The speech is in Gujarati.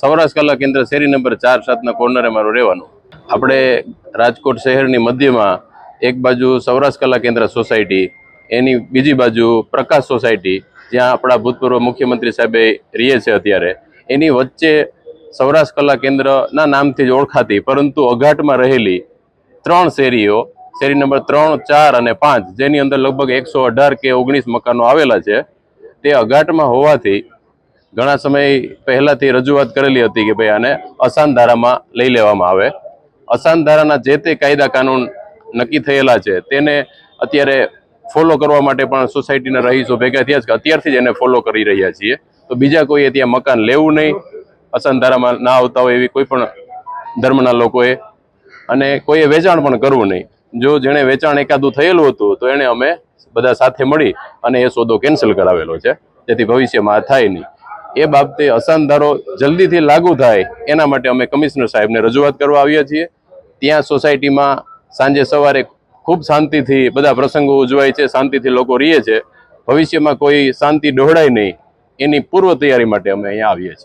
સૌરાષ્ટ્ર કલા કેન્દ્ર શેરી નંબર ચાર સાતના કોર્નરે મારું રહેવાનું. આપણે રાજકોટ શહેરની મધ્યમાં એક બાજુ સૌરાષ્ટ્ર કલા કેન્દ્ર સોસાયટી, એની બીજી બાજુ પ્રકાશ સોસાયટી, જ્યાં આપણા ભૂતપૂર્વ મુખ્યમંત્રી સાહેબે રહીએ છે અત્યારે. એની વચ્ચે સૌરાષ્ટ્ર કલા કેન્દ્રના નામથી જ ઓળખાતી, પરંતુ અઘાટમાં રહેલી ત્રણ શેરીઓ, શેરી નંબર ત્રણ, ચાર અને પાંચ, જેની અંદર લગભગ એકસો અઢાર કે ઓગણીસ મકાનો આવેલા છે, તે અઘાટમાં હોવાથી ઘણા સમય પહેલાથી રજૂઆત કરેલી હતી કે ભાઈ આને અસાન ધારામાં લઈ લેવામાં આવે. અસાન ધારાના જે તે કાયદા કાનૂન નક્કી થયેલા છે, તેને અત્યારે ફોલો કરવા માટે પણ સોસાયટીના રહીશો ભેગા થયા છે અત્યારથી જ એને ફોલો કરી રહ્યા છીએ. તો બીજા કોઈએ ત્યાં મકાન લેવું નહીં, અસાન ધારામાં ના આવતા હોય એવી કોઈ પણ ધર્મના લોકોએ. અને કોઈએ વેચાણ પણ કરવું નહીં. જો જેણે વેચાણ એકાદું થયેલું હતું, તો એણે અમે બધા સાથે મળી અને એ સોદો કેન્સલ કરાવેલો છે. જેથી ભવિષ્યમાં થાય નહીં. એ બાબતે અસાનધારો જલ્દીથી લાગુ થાય, એના માટે અમે કમિશનર સાહેબને રજૂઆત કરવા આવ્યા છીએ. ત્યાં સોસાયટીમાં સાંજે સવારે ખૂબ શાંતિથી બધા પ્રસંગો ઉજવાય છે, શાંતિથી લોકો રહીએ છે. ભવિષ્યમાં કોઈ શાંતિ ડહોળાય નહીં. એની પૂર્વ તૈયારી માટે અમે અહીંયા આવીએ છીએ.